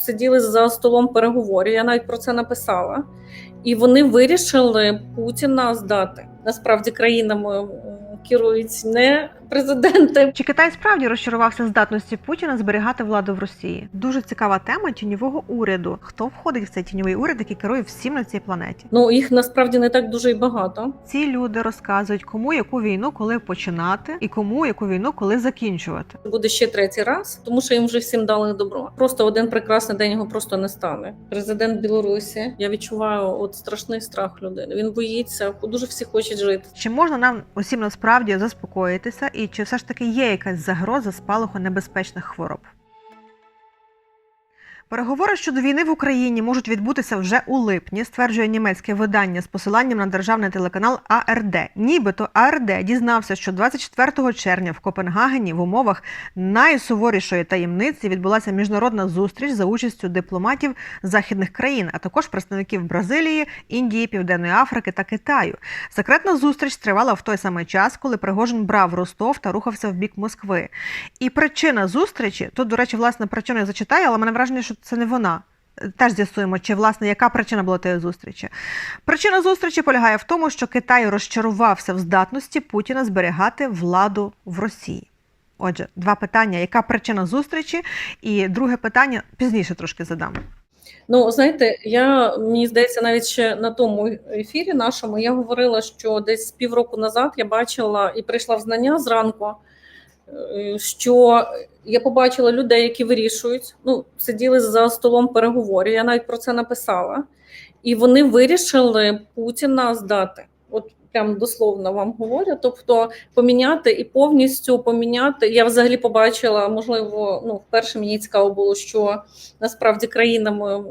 сиділи за столом переговорів. Я навіть про це написала. І вони вирішили Путіна здати. Насправді країнами керують не президенти. Чи Китай справді розчарувався здатності Путіна зберігати владу в Росії? Дуже цікава тема тіньового уряду. Хто входить в цей тіньовий уряд, який керує всім на цій планеті? Ну їх насправді не так дуже й багато. Ці люди розказують, кому яку війну коли починати, і кому яку війну коли закінчувати. Буде ще третій раз, тому що їм вже всім дали добро. Просто один прекрасний день його просто не стане. Президент Білорусі. Я відчуваю от страшний страх людини. Він боїться, дуже всі хочуть жити. Чи можна нам усім насправді заспокоїтися, і чи все ж таки є якась загроза спалаху небезпечних хвороб? Переговори щодо війни в Україні можуть відбутися вже у липні, стверджує німецьке видання з посиланням на державний телеканал АРД. Нібито АРД дізнався, що 24 червня в Копенгагені в умовах найсуворішої таємниці відбулася міжнародна зустріч за участю дипломатів західних країн, а також представників Бразилії, Індії, Південної Африки та Китаю. Секретна зустріч тривала в той самий час, коли Пригожин брав Ростов та рухався в бік Москви. І причина зустрічі тут, до речі, власне причину я зачитаю, але мене враження, що це не вона. Теж з'ясуємо, чи власне яка причина була тієї зустрічі. Причина зустрічі полягає в тому, що Китай розчарувався в здатності Путіна зберігати владу в Росії. Отже, два питання: яка причина зустрічі? І друге питання пізніше трошки задам. Ну, знаєте, я мені здається, навіть ще на тому ефірі нашому я говорила, що десь півроку назад я бачила і прийшла в знання зранку, е, що я побачила людей, які вирішують, ну, сиділи за столом переговорів. Я навіть про це написала, і вони вирішили Путіна здати. От прям дословно вам говорю. Тобто поміняти і повністю поміняти. Я взагалі побачила, можливо, ну вперше мені цікаво було, що насправді країнами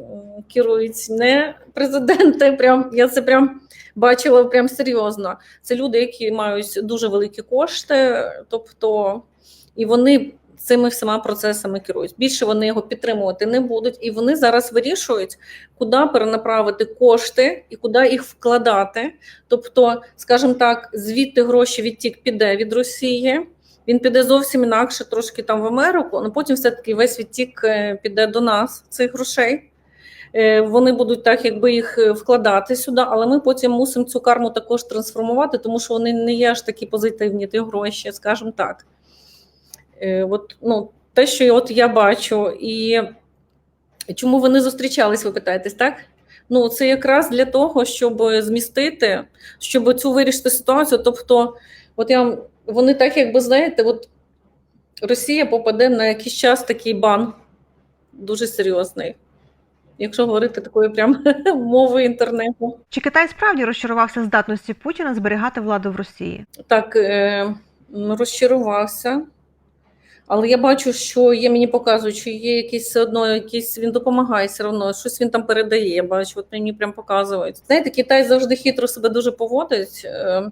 керують не президенти. Прям я це прям бачила прям серйозно. Це люди, які мають дуже великі кошти, тобто і вони. Цими всіма процесами керують. Більше вони його підтримувати не будуть, і вони зараз вирішують, куди перенаправити кошти і куди їх вкладати. Тобто, скажімо так, звідти гроші відтік піде від Росії. Він піде зовсім інакше, трошки там в Америку, але потім все-таки весь відтік е, піде до нас цих грошей. Е, Вони будуть так, якби їх е, вкладати сюди, але ми потім мусимо цю карму також трансформувати, тому що вони не є аж такі позитивні, ті гроші, скажімо так. Е, От, ну, те, що от я бачу, і чому вони зустрічались, ви питаєтесь, так? Ну, це якраз для того, щоб змістити, щоб цю вирішити ситуацію. Тобто, от я вони так, якби знаєте, от Росія попаде на якийсь час такий бан дуже серйозний. Якщо говорити такою прям мовою інтернету. Чи Китай справді розчарувався здатності Путіна зберігати владу в Росії? Так, е, розчарувався. Але я бачу, що є, мені показують, що є якийсь все одно, якийсь він допомагає все одно, щось він там передає. Я бачу, от мені прям показують. Знаєте, Китай завжди хитро себе дуже поводить. Е,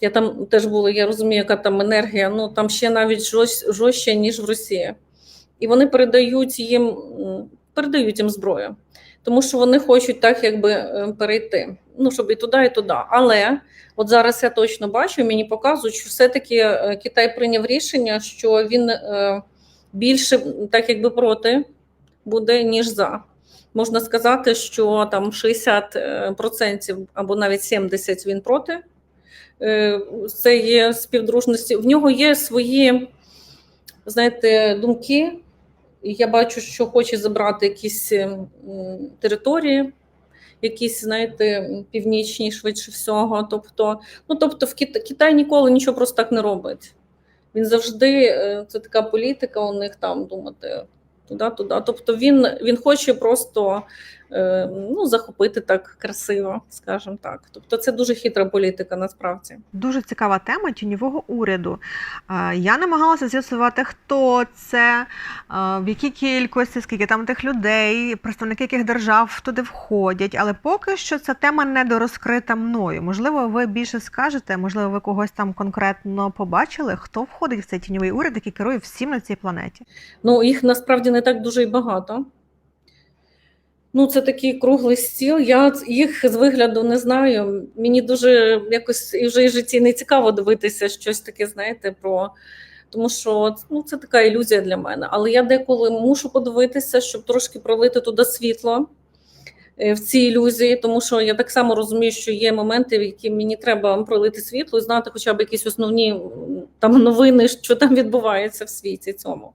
Я там теж була, я розумію, яка там енергія. Ну там ще навіть жорст- жорстче, ніж в Росії. І вони передають їм, передають їм зброю, тому що вони хочуть так, якби е, перейти. Ну, щоб і туди, і туди. Але От зараз я точно бачу, мені показують, що все-таки е, Китай прийняв рішення, що він е, більше так якби проти буде, ніж за. Можна сказати, що там 60% або навіть 70% він проти е, цієї співдружності. В нього є свої, знаєте, думки. Я бачу, що хоче забрати якісь території якісь, знаєте, північні, швидше всього. Тобто, ну тобто, в Китай, Китай ніколи нічого просто так не робить. Він завжди е, це така політика у них там думати туди-туди. Тобто він, він хоче просто е, ну, захопити так красиво, скажімо так. Тобто, це дуже хитра політика насправді. Дуже цікава тема тіньового уряду. Я намагалася з'ясувати, хто це, в якій кількості, скільки там тих людей, представники яких держав туди входять. Але поки що ця тема не дорозкрита мною. Можливо, ви більше скажете, можливо, ви когось там конкретно побачили, хто входить в цей тіньовий уряд, який керує всім на цій планеті. Ну, їх насправді не так дуже і багато. Ну, це такий круглий стіл. Я їх з вигляду не знаю. Мені дуже якось і вже і житті не цікаво дивитися щось таке, знаєте, про. тому що ну, це така ілюзія для мене. Але я деколи мушу подивитися, щоб трошки пролити туди світло е, в ці ілюзії, тому що я так само розумію, що є моменти, в які мені треба пролити світло і знати хоча б якісь основні там новини, що там відбувається в світі цьому.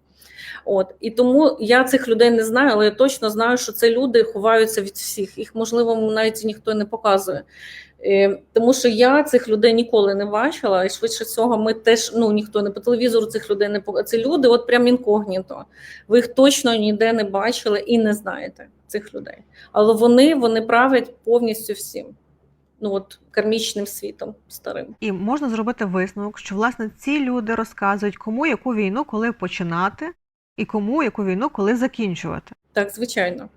От і тому я цих людей не знаю, але я точно знаю, що це люди ховаються від всіх. Їх можливо навіть ніхто не показує. Е, Тому що я цих людей ніколи не бачила, і швидше всього, ми теж ну ніхто не по телевізору цих людей не показує. Це люди, от прям інкогніто. Ви їх точно ніде не бачили і не знаєте цих людей. Але вони, вони правлять повністю всім. Ну от кармічним світом старим. І можна зробити висновок, що власне ці люди розказують, кому яку війну коли починати, і кому яку війну коли закінчувати. Так, звичайно.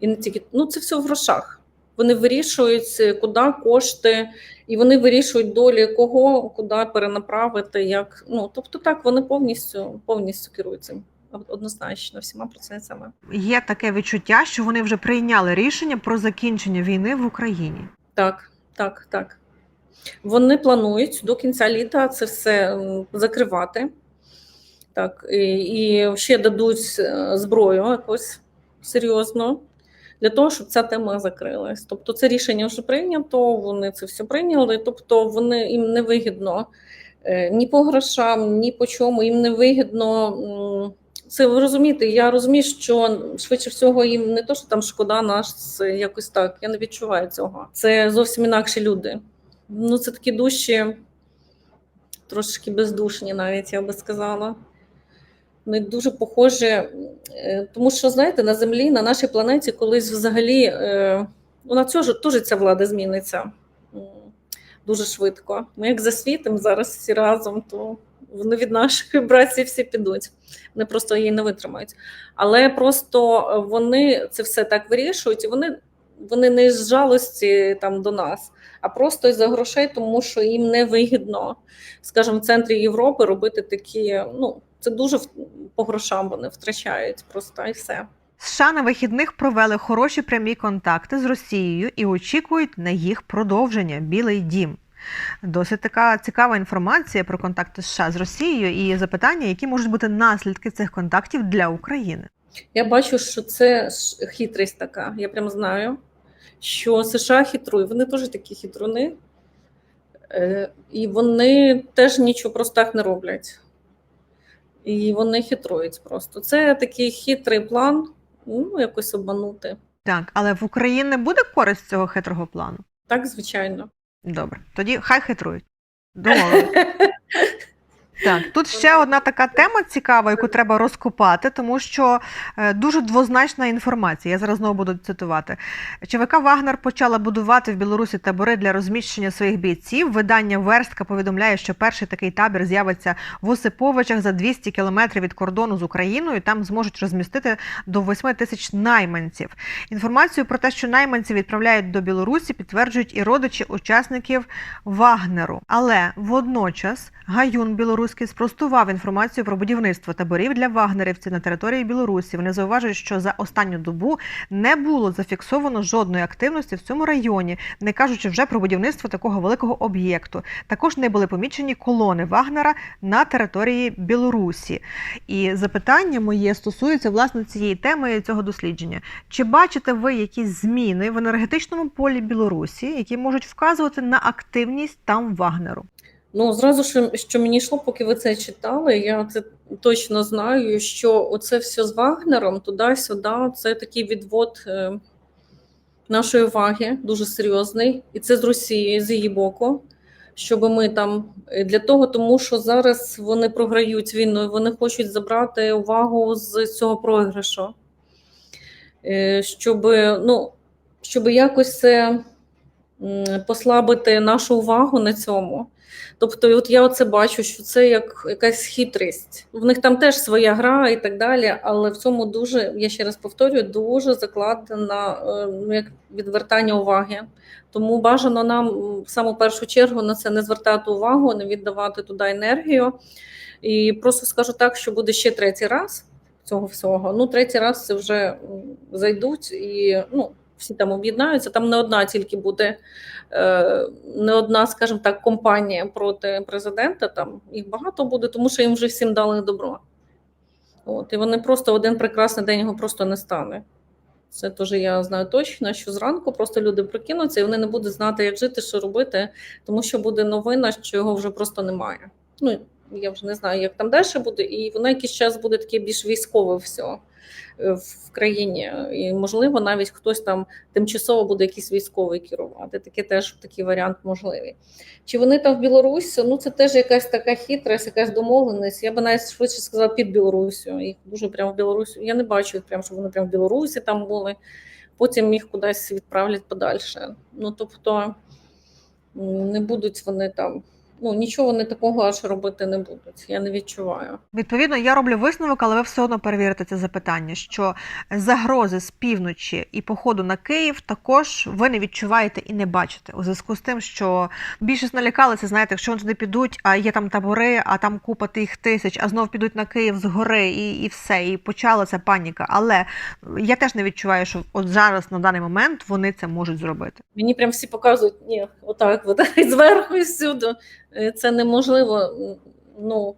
І не тільки ну це все в грошах. Вони вирішують, е, куди кошти, і вони вирішують долі кого, куди перенаправити, як ну тобто так вони повністю повністю керують цим однозначно всіма процесами. Є таке відчуття, що вони вже прийняли рішення про закінчення війни в Україні. Так, так, так. Вони планують до кінця літа це все закривати. Так, і, ще дадуть е, зброю якось серйозно для того, щоб ця тема закрилась. Тобто це рішення вже прийнято, вони це все прийняли. Тобто вони їм не вигідно е, ні по грошам, ні по чому, їм не вигідно. Це ви розумієте, я розумію, що швидше всього їм не то, що там шкода нас якось так. Я не відчуваю цього. Це зовсім інакші люди. Ну, це такі душі, трошки бездушні, навіть я би сказала. Вони дуже похожі, е, тому що, знаєте, на землі, на нашій планеті, колись взагалі е, ну, цього теж ця влада зміниться дуже швидко. Ми як засвітимо зараз всі разом, то вони від наших вібрацій всі підуть. Вони просто її не витримають. Але просто вони це все так вирішують, і вони, вони не з жалості там до нас, а просто із-за грошей, тому що їм не вигідно, скажімо, в центрі Європи робити такі. ну, Це дуже по грошам вони втрачають просто і все. США на вихідних провели хороші прямі контакти з Росією і очікують на їх продовження Білий Дім. Досить така цікава інформація про контакти США з Росією і запитання, які можуть бути наслідки цих контактів для України. Я бачу, що це хитрість така. Я прям знаю, що США хитрують. Вони теж такі хитруни, Е, і вони теж нічого просто так не роблять. І вони хитрують просто. Це такий хитрий план, ну, якось обманути. Так, але в Україні буде користь цього хитрого плану. Так, звичайно. Добре, тоді хай хитрують. Домовились. Так, тут ще одна така тема цікава, яку треба розкопати, тому що е, дуже двозначна інформація. Я зараз знову буду цитувати. ЧВК Вагнер почала будувати в Білорусі табори для розміщення своїх бійців. Видання Верстка повідомляє, що перший такий табір з'явиться в Осиповичах за 200 кілометрів від кордону з Україною. Там зможуть розмістити до 8 тисяч найманців. Інформацію про те, що найманців відправляють до Білорусі, підтверджують і родичі учасників Вагнеру. Але водночас Гаюн Білоруський спростував інформацію про будівництво таборів для вагнерівців на території Білорусі. Вони зауважують, що за останню добу не було зафіксовано жодної активності в цьому районі, не кажучи вже про будівництво такого великого об'єкту. Також не були помічені колони Вагнера на території Білорусі. І запитання моє стосується власне цієї теми цього дослідження. Чи бачите ви якісь зміни в енергетичному полі Білорусі, які можуть вказувати на активність там Вагнеру? Ну, зразу що, мені йшло, поки ви це читали, я це точно знаю, що оце все з Вагнером туди-сюди, це такий відвод е, нашої уваги, дуже серйозний, і це з Росії, з її боку. Щоб ми там е, для того, тому що зараз вони програють війну, вони хочуть забрати увагу з цього програшу, Е, щоб, ну, щоб якось це послабити нашу увагу на цьому. Тобто, от я оце бачу, що це як якась хитрість. В них там теж своя гра і так далі, але в цьому дуже, я ще раз повторюю, дуже закладена е, ну, як відвертання уваги. Тому бажано нам в саму першу чергу на це не звертати увагу, не віддавати туди енергію. І просто скажу так, що буде ще третій раз цього всього. Ну, третій раз це вже зайдуть і ну. Всі там об'єднаються. Там не одна тільки буде, е, не одна, скажімо так, компанія проти президента. Там їх багато буде, тому що їм вже всім дали добро. От, і вони просто один прекрасний день його просто не стане. Це теж я знаю точно, що зранку просто люди прокинуться і вони не будуть знати, як жити, що робити, тому що буде новина, що його вже просто немає. Ну, я вже не знаю, як там далі буде, і воно якийсь час буде таке більш військове е, в країні. І, можливо, навіть хтось там тимчасово буде якийсь військовий керувати. Таке теж такий варіант можливий. Чи вони там в Білорусі? Ну, це теж якась така хитрість, якась домовленість. Я би навіть швидше сказала під Білорусю. Їх дуже прямо в Білорусі. Я не бачу їх прямо, щоб вони прямо в Білорусі там були. Потім їх кудись відправлять подальше. Ну тобто не будуть вони там. Ну нічого вони такого аж робити не будуть. Я не відчуваю. Відповідно, я роблю висновок, але ви все одно перевірите це запитання, що загрози з півночі і походу на Київ також ви не відчуваєте і не бачите у зв'язку з тим, що більшість налякалися, знаєте, якщо вони туди підуть, а є там табори, а там купа тих тисяч, а знов підуть на Київ з гори, і, і все, і почалася паніка. Але я теж не відчуваю, що от зараз на даний момент вони це можуть зробити. Мені прям всі показують, ні, отак, от, зверху і всюди. Е, Це неможливо, ну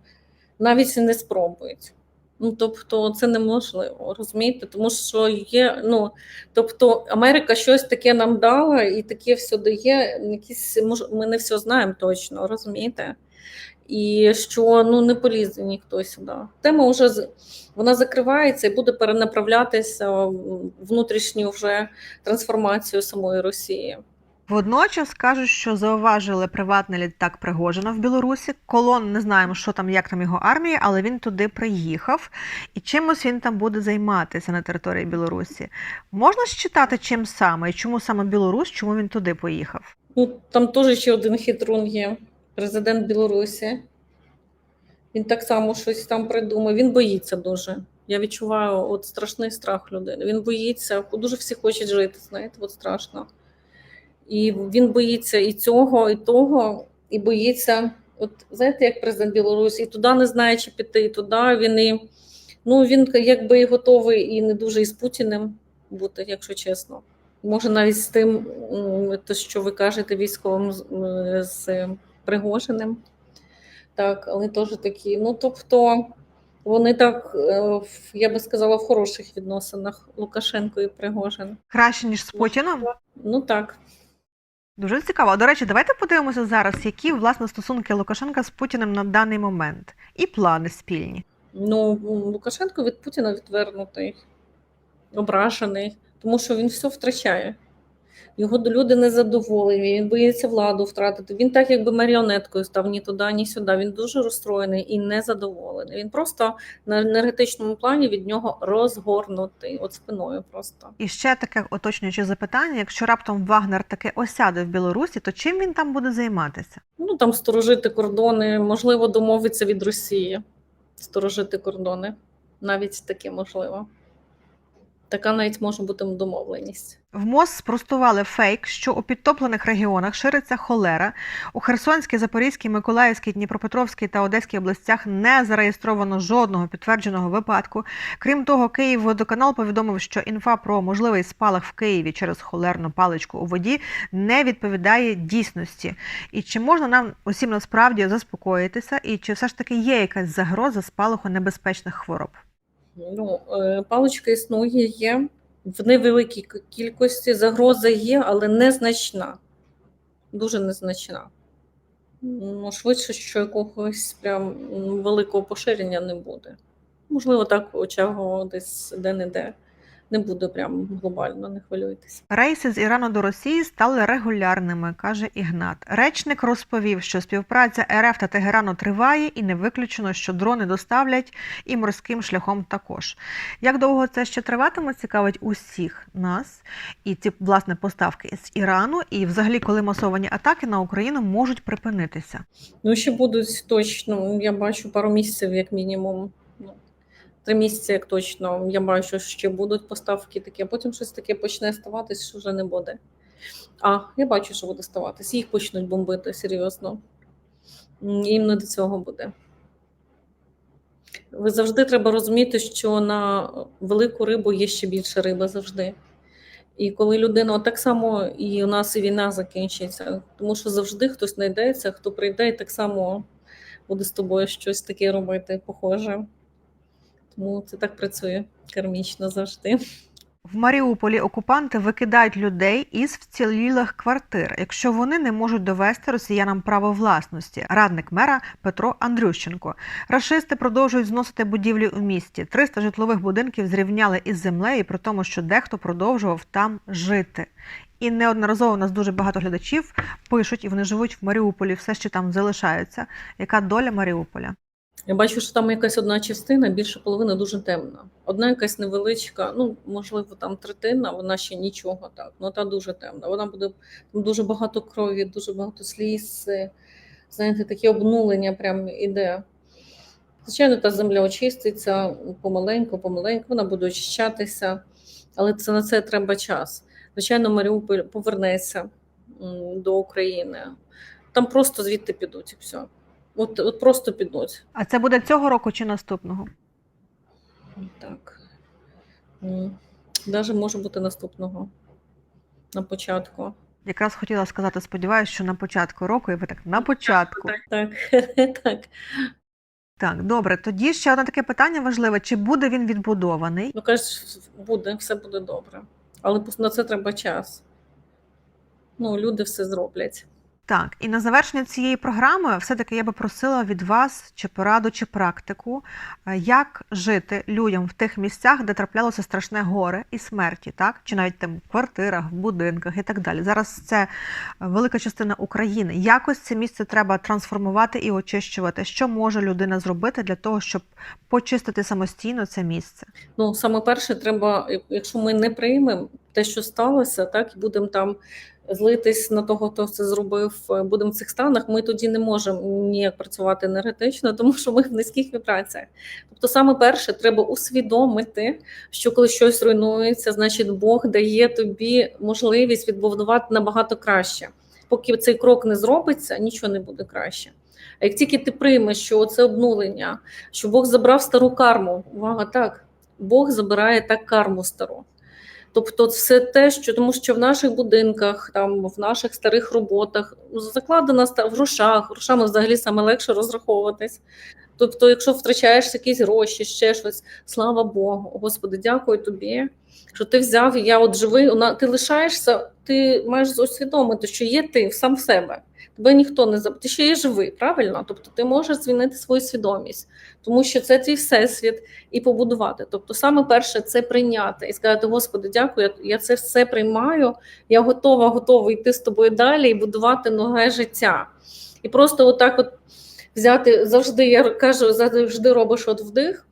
навіть не спробують. Ну, тобто, це неможливо, розумієте? Тому що є, ну тобто, Америка щось таке нам дала, і таке все дає. Якісь ми не все знаємо точно, розумієте? І що ну не полізе ніхто сюди. Тема вже вона закривається і буде перенаправлятися в внутрішню вже трансформацію самої Росії. Водночас кажуть, що зауважили приватний літак Пригожина в Білорусі. Колон не знаємо, що там, як там його армія, але він туди приїхав, і чимось він там буде займатися на території Білорусі. Можна считати, чим саме і чому саме Білорусь, чому він туди поїхав? Ну, там теж ще один хитрун є. Президент Білорусі. Він так само щось там придумав. Він боїться дуже. Я відчуваю от страшний страх людини. Він боїться, дуже всі хочуть жити, знаєте, от страшно. І він боїться і цього, і того, і боїться, от знаєте, як президент Білорусі, і туди не знає, чи піти, і туди він і ну він якби і готовий і не дуже і з Путіним бути, якщо чесно. Може, навіть з тим, те, що ви кажете, військовим з- з Пригожиним. Так, але теж такі. Ну, тобто, вони так, е, я би сказала, в хороших відносинах Лукашенко і Пригожин. Краще ніж з Путіном? Ну так. Дуже цікаво. До речі, давайте подивимося зараз, які власне стосунки Лукашенка з Путіним на даний момент і плани спільні. Ну, Лукашенко від Путіна відвернутий, ображений, тому що він все втрачає. Його люди не задоволені, він боїться владу втратити. Він так, якби маріонеткою став ні туди, ні сюди. Він дуже розстроєний і незадоволений. Він просто на енергетичному плані від нього розгорнутий, от спиною просто. І ще таке уточнююче запитання: якщо раптом Вагнер таки осяде в Білорусі, то чим він там буде займатися? Ну там сторожити кордони, можливо, домовиться від Росії. Сторожити кордони. Навіть таке можливо. Така навіть може бути домовленість. В МОЗ спростували фейк, що у підтоплених регіонах шириться холера. У Херсонській, Запорізькій, Миколаївській, Дніпропетровській та Одеській областях не зареєстровано жодного підтвердженого випадку. Крім того, Київводоканал повідомив, що інфа про можливий спалах в Києві через холерну паличку у воді не відповідає дійсності. І чи можна нам усім насправді заспокоїтися, і чи все ж таки є якась загроза спалаху небезпечних хвороб? Ну, е, паличка існує, є в невеликій кількості. Загроза є, але незначна. Дуже незначна. Ну, швидше, що якогось прям великого поширення не буде. Можливо, так очах десь де-не-де. Не буде прям глобально, не хвилюйтесь. Рейси з Ірану до Росії стали регулярними, каже Ігнат. Речник розповів, що співпраця РФ та Тегерану триває, і не виключено, що дрони доставлять і морським шляхом також. Як довго це ще триватиме, цікавить усіх нас і ці власне поставки з Ірану, і взагалі, коли масовані атаки на Україну можуть припинитися. Ну, ще будуть точно, я бачу пару місяців, як мінімум. Три місяці, як точно. Я бачу, що ще будуть поставки такі, а потім щось таке почне ставатись, що вже не буде. А, я бачу, що буде ставатись. Їх почнуть бомбити серйозно. Їм не до цього буде. Ви завжди треба розуміти, що на велику рибу є ще більше риби завжди. І коли людина так само і у нас і війна закінчиться, тому що завжди хтось знайдеться, хто прийде і так само буде з тобою щось таке робити, похоже. Тому це так працює кармічно завжди. В Маріуполі окупанти викидають людей із вцілілих квартир, якщо вони не можуть довести росіянам право власності. Радник мера Петро Андрющенко. Рашисти продовжують зносити будівлі у місті. 300 житлових будинків зрівняли із землею, при тому, що дехто продовжував там жити. І неодноразово у нас дуже багато глядачів пишуть, і вони живуть в Маріуполі, все ще там залишаються. Яка доля Маріуполя? Я бачу, що там якась одна частина, більше половини дуже темна. Одна якась невеличка, ну можливо, там третина, вона ще нічого так. Ну та дуже темна. Вона буде там дуже багато крові, дуже багато сліз. е, Знаєте, таке обнулення прям іде. Звичайно, та земля очиститься помаленьку, помаленьку, вона буде очищатися, але це на це треба час. Звичайно, Маріуполь повернеться до України. Там просто звідти підуть і все. От, от просто підуть. А це буде цього року чи наступного? Так. Навіть може бути наступного на початку. Якраз хотіла сказати, сподіваюся, що на початку року, і ви так на початку. Так, так. так. Так, добре. Тоді ще одне таке питання важливе: чи буде він відбудований? Ну кажуть, буде, все буде добре. Але на це треба час. Ну, люди все зроблять. Так, і на завершення цієї програми, все-таки я би просила від вас чи пораду, чи практику, е, як жити людям в тих місцях, де траплялося страшне горе і смерті, так? Чи навіть там в квартирах, в будинках і так далі. Зараз це велика частина України. Якось це місце треба трансформувати і очищувати. Що може людина зробити для того, щоб почистити самостійно це місце? Ну, саме перше, треба, якщо ми не приймемо те, що сталося, так і будемо там злитись на того, хто це зробив, е, будемо в цих станах, ми тоді не можемо ніяк працювати енергетично, тому що ми в низьких вібраціях. Тобто, саме перше, треба усвідомити, що коли щось руйнується, значить Бог дає тобі можливість відбудувати набагато краще. Поки цей крок не зробиться, нічого не буде краще. А як тільки ти приймеш, що це обнулення, що Бог забрав стару карму, увага, так, Бог забирає так карму стару. Тобто, все те, що тому, що в наших будинках, там в наших старих роботах закладена ста- в грошах, грошами взагалі саме легше розраховуватись. Тобто, якщо втрачаєш якісь гроші, ще щось, слава Богу, Господи, дякую тобі, що ти взяв, я от живий, ти лишаєшся, ти маєш усвідомити, що є ти сам в себе. Тебе ніхто не заб... Ти ще є живий, правильно? Тобто ти можеш змінити свою свідомість, тому що це твій всесвіт і побудувати. Тобто, саме перше це прийняти і сказати: Господи, дякую, я це все приймаю, я готова, готова йти з тобою далі і будувати нове життя. І просто отак от взяти завжди, я кажу, завжди робиш от вдих.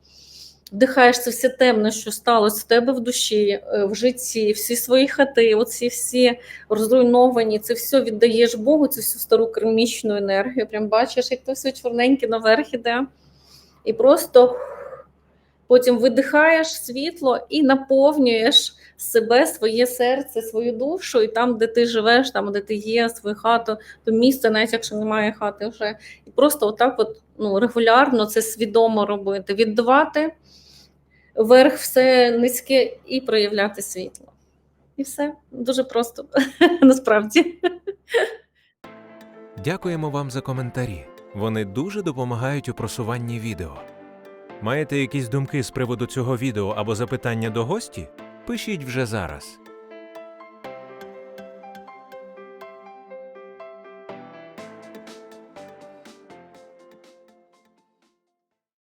Вдихаєш це все темне, що сталося в тебе в душі, е, в житті, всі свої хати, оці всі розруйновані, це все віддаєш Богу, цю всю стару кермічну енергію. Прям бачиш, як то все чорненьке наверх іде. І просто потім видихаєш світло і наповнюєш себе, своє серце, свою душу, і там, де ти живеш, там, де ти є, свою хату, то місце, навіть якщо немає хати вже. І просто отак от, ну, регулярно це свідомо робити, віддавати вверх все низьке і проявляти світло. І все дуже просто насправді. Дякуємо вам за коментарі. Вони дуже допомагають у просуванні відео. Маєте якісь думки з приводу цього відео або запитання до гості? Пишіть вже зараз.